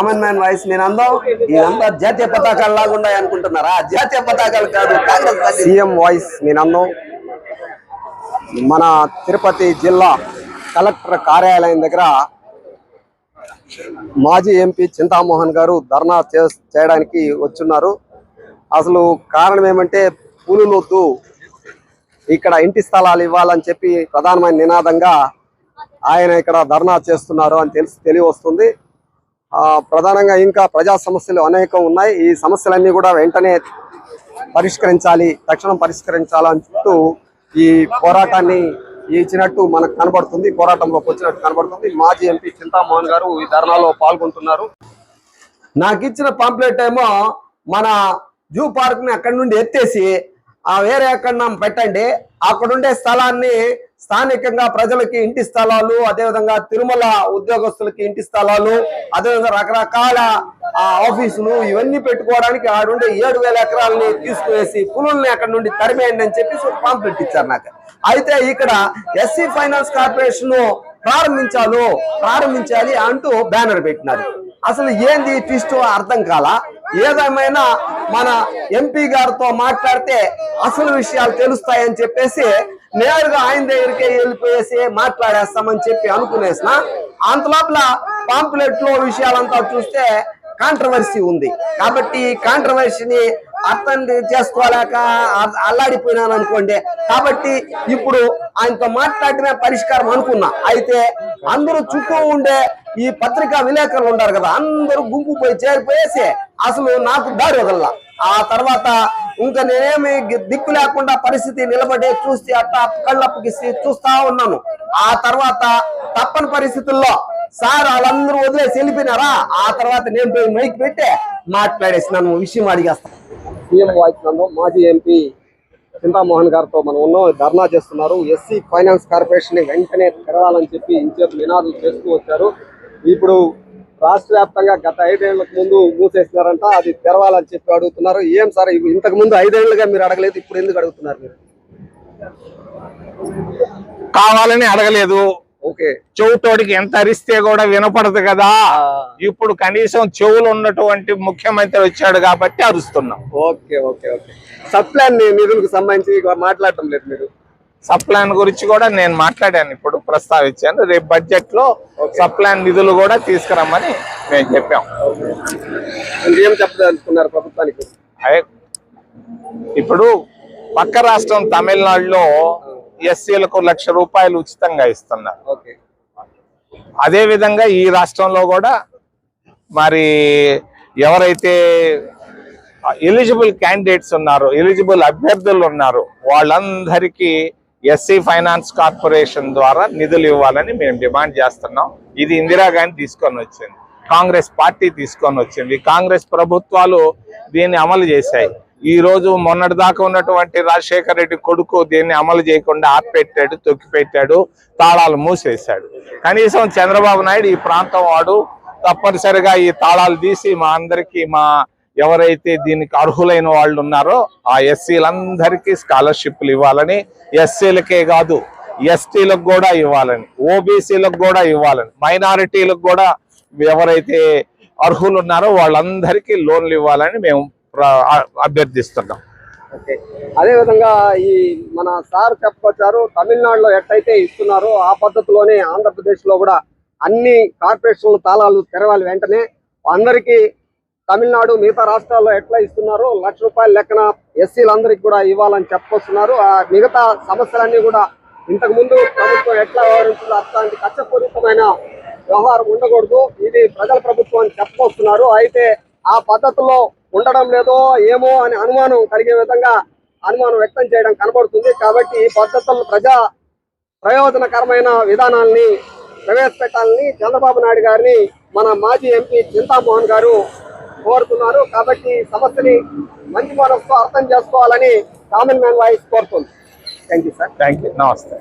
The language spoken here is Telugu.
కామన్ మ్యాన్ వాయిస్ నేను అందం. ఇదంతా జాతీయ పతాకాలు లాగా ఉన్నాయి అనుకుంటున్నారా? జాతీయ పతాకాలు కాదు కాంగ్రెస్ సీఎం వాయిస్ నేను అందాం. మన తిరుపతి జిల్లా కలెక్టర్ కార్యాలయం దగ్గర మాజీ ఎంపీ చింతామోహన్ గారు ధర్నా చేయడానికి వచ్చున్నారు. అసలు కారణం ఏమంటే పూలులొద్దు ఇక్కడ ఇంటి స్థలాలు ఇవ్వాలని చెప్పి ప్రధానమైన నినాదంగా ఆయన ఇక్కడ ధర్నా చేస్తున్నారు అని తెలిసి తెలియవస్తుంది. ప్రధానంగా ఇంకా ప్రజా సమస్యలు అనేకం ఉన్నాయి. ఈ సమస్యలన్నీ కూడా వెంటనే పరిష్కరించాలి తక్షణం పరిష్కరించాలని చుట్టూ ఈ పోరాటాన్ని ఇచ్చినట్టు మనకు కనబడుతుంది. పోరాటంలోకి వచ్చినట్టు కనబడుతుంది. మాజీ ఎంపీ చింతామోహన్ గారు ఈ ధర్నాలో పాల్గొంటున్నారు. నాకు ఇచ్చిన పాంప్లెట్ ఏమో మన జూ పార్క్ని అక్కడి నుండి ఎత్తేసి ఆ వేరే ఎక్కడ పెట్టండి. అక్కడుండే స్థలాన్ని స్థానికంగా ప్రజలకి ఇంటి స్థలాలు అదేవిధంగా తిరుమల ఉద్యోగస్తులకి ఇంటి స్థలాలు అదేవిధంగా రకరకాల ఆఫీసులు ఇవన్నీ పెట్టుకోవడానికి ఆడుండే ఏడు వేల ఎకరాలని తీసుకువేసి పులుల్ని అక్కడ నుండి తరిమేయండి అని చెప్పి పాంప్లెట్ ఇచ్చారు నాకు. అయితే ఇక్కడ ఎస్సీ ఫైనాన్స్ కార్పొరేషన్ ప్రారంభించాలు ప్రారంభించాలి అంటూ బ్యానర్ పెట్టినారు. అసలు ఏంది ట్విస్ట్ అర్థం కాల? ఏదేమైనా మన ఎంపీ గారితో మాట్లాడితే అసలు విషయాలు తెలుస్తాయని చెప్పేసి నేరుగా ఆయన దగ్గరికే వెళ్ళిపోయేసి మాట్లాడేస్తామని చెప్పి అనుకునేసిన. అంత లోపల పాంప్లెట్లో విషయాలంతా చూస్తే కాంట్రవర్సీ ఉంది. కాబట్టి కాంట్రవర్సీని అర్థం చేసుకోలేక అల్లాడిపోయినాను అనుకోండి. కాబట్టి ఇప్పుడు ఆయనతో మాట్లాడిన పరిష్కారం అనుకున్నా. అయితే అందరూ చుట్టూ ఉండే ఈ పత్రికా విలేకరులు ఉంటారు కదా అందరూ గుంపు పోయి చేరిపోయేసి అసలు నాకు దారి వదల్లా. ఆ తర్వాత ఇంకా నేనేమి దిక్కు లేకుండా పరిస్థితి నిలబడి చూసి అట్ట కళ్ళప్పగిసి చూస్తా ఉన్నాను. ఆ తర్వాత తప్పని పరిస్థితుల్లో సార్ వాళ్ళందరూ వదిలేసి వెళ్ళిపోయినారా? ఆ తర్వాత నేను పోయి మైక్ పెట్టి మాట్లాడేసినాను విషయం అడిగేస్తాను సీఎం వాయిస్ మాజీ ఎంపీ చింతామోహన్ గారితో మనం ఉన్నాం. ధర్నా చేస్తున్నారు. ఎస్సీ ఫైనాన్స్ కార్పొరేషన్ వెంటనే తెరవాలని చెప్పి ఇంచేపు నినాదులు చేస్తూ వచ్చారు. ఇప్పుడు రాష్ట్ర వ్యాప్తంగా గత ఐదేళ్ళకు ముందు మూసేసినారంట అది తెరవాలని చెప్పి అడుగుతున్నారు. ఏం సార్ ఇంతకు ముందు ఐదేళ్ళుగా మీరు అడగలేదు ఇప్పుడు ఎందుకు అడుగుతున్నారు మీరు? కావాలని అడగలేదు. ఓకే. చెవుతోడికి ఎంత అరిస్తే కూడా వినపడదు కదా. ఇప్పుడు కనీసం చెవులు ఉన్నటువంటి ముఖ్యమంత్రి వచ్చాడు కాబట్టి అరుస్తున్నాం. Okay okay okay. సప్లాన్ నిధులకు సంబంధించి మాట్లాడటం లేదు మీరు. సప్లాన్ గురించి కూడా నేను మాట్లాడాను ఇప్పుడు ప్రస్తావించాను. రేపు బడ్జెట్లో సప్లాన్ నిధులు కూడా తీసుకురమ్మని మేము చెప్పాం. చెప్పదలుచుకున్నారు ప్రభుత్వానికి? ఇప్పుడు పక్క రాష్ట్రం తమిళనాడులో ఎస్సీలకు లక్ష రూపాయలు ఉచితంగా ఇస్తున్నారు. అదే విధంగా ఈ రాష్ట్రంలో కూడా మరి ఎవరైతే ఎలిజిబుల్ క్యాండిడేట్స్ ఉన్నారో ఎలిజిబుల్ అభ్యర్థులు ఉన్నారో వాళ్ళందరికీ ఎస్సీ ఫైనాన్స్ కార్పొరేషన్ ద్వారా నిధులు ఇవ్వాలని మేము డిమాండ్ చేస్తున్నాం. ఇది ఇందిరాగాంధీ తీసుకొని వచ్చింది. కాంగ్రెస్ పార్టీ తీసుకొని వచ్చింది. కాంగ్రెస్ ప్రభుత్వాలు దీన్ని అమలు చేశాయి. ఈ రోజు మొన్నటి దాకా ఉన్నటువంటి రాజశేఖర రెడ్డి కొడుకు దీన్ని అమలు చేయకుండా ఆపెట్టాడు తొక్కిపెట్టాడు తాళాలు మూసేశాడు. కనీసం చంద్రబాబు నాయుడు ఈ ప్రాంతం వాడు తప్పనిసరిగా ఈ తాళాలు తీసి మా అందరికీ మా ఎవరైతే దీనికి అర్హులైన వాళ్ళు ఉన్నారో ఆ ఎస్సీలందరికీ స్కాలర్షిప్లు ఇవ్వాలని ఎస్సీలకే కాదు ఎస్టీలకు కూడా ఇవ్వాలని ఓబీసీలకు కూడా ఇవ్వాలని మైనారిటీలకు కూడా ఎవరైతే అర్హులు ఉన్నారో వాళ్ళందరికీ లోన్లు ఇవ్వాలని మేము అభ్యర్థిస్తున్నాం. ఓకే. అదే విధంగా ఈ మన సార్ చెప్పొచ్చారు తమిళనాడులో ఎట్టయితే ఇస్తున్నారో ఆ పద్ధతిలోనే ఆంధ్రప్రదేశ్లో కూడా అన్ని కార్పొరేషన్ల తాళాలు తెరవాలి వెంటనే. అందరికీ తమిళనాడు మిగతా రాష్ట్రాల్లో ఎట్లా ఇస్తున్నారో లక్ష రూపాయల లెక్కన ఎస్సీలందరికీ కూడా ఇవ్వాలని చెప్పుకొస్తున్నారు ఆ మిగతా సమస్యలన్నీ కూడా ఇంతకు ముందు ప్రభుత్వం ఎట్లా వ్యవహరించిందో అట్లాంటి కచ్చపూరితమైన వ్యవహారం ఉండకూడదు. ఇది ప్రజల ప్రభుత్వం అని చెప్పుకొస్తున్నారు అయితే ఆ పద్ధతిలో ఉండడం లేదో ఏమో అని అనుమానం కలిగే విధంగా అనుమానం వ్యక్తం చేయడం కనబడుతుంది. కాబట్టి ఈ పద్ధతులను ప్రజా ప్రయోజనకరమైన విధానాల్ని ప్రవేశపెట్టాలని చంద్రబాబు నాయుడు గారిని మన మాజీ ఎంపీ చింతామోహన్ గారు కోరుతున్నారు. కాబట్టి సమస్యని మంచి మనసుతో అర్థం చేసుకోవాలని కామన్ మ్యాన్ వాయిస్ కోరుతుంది. Thank you sir thank you నమస్తే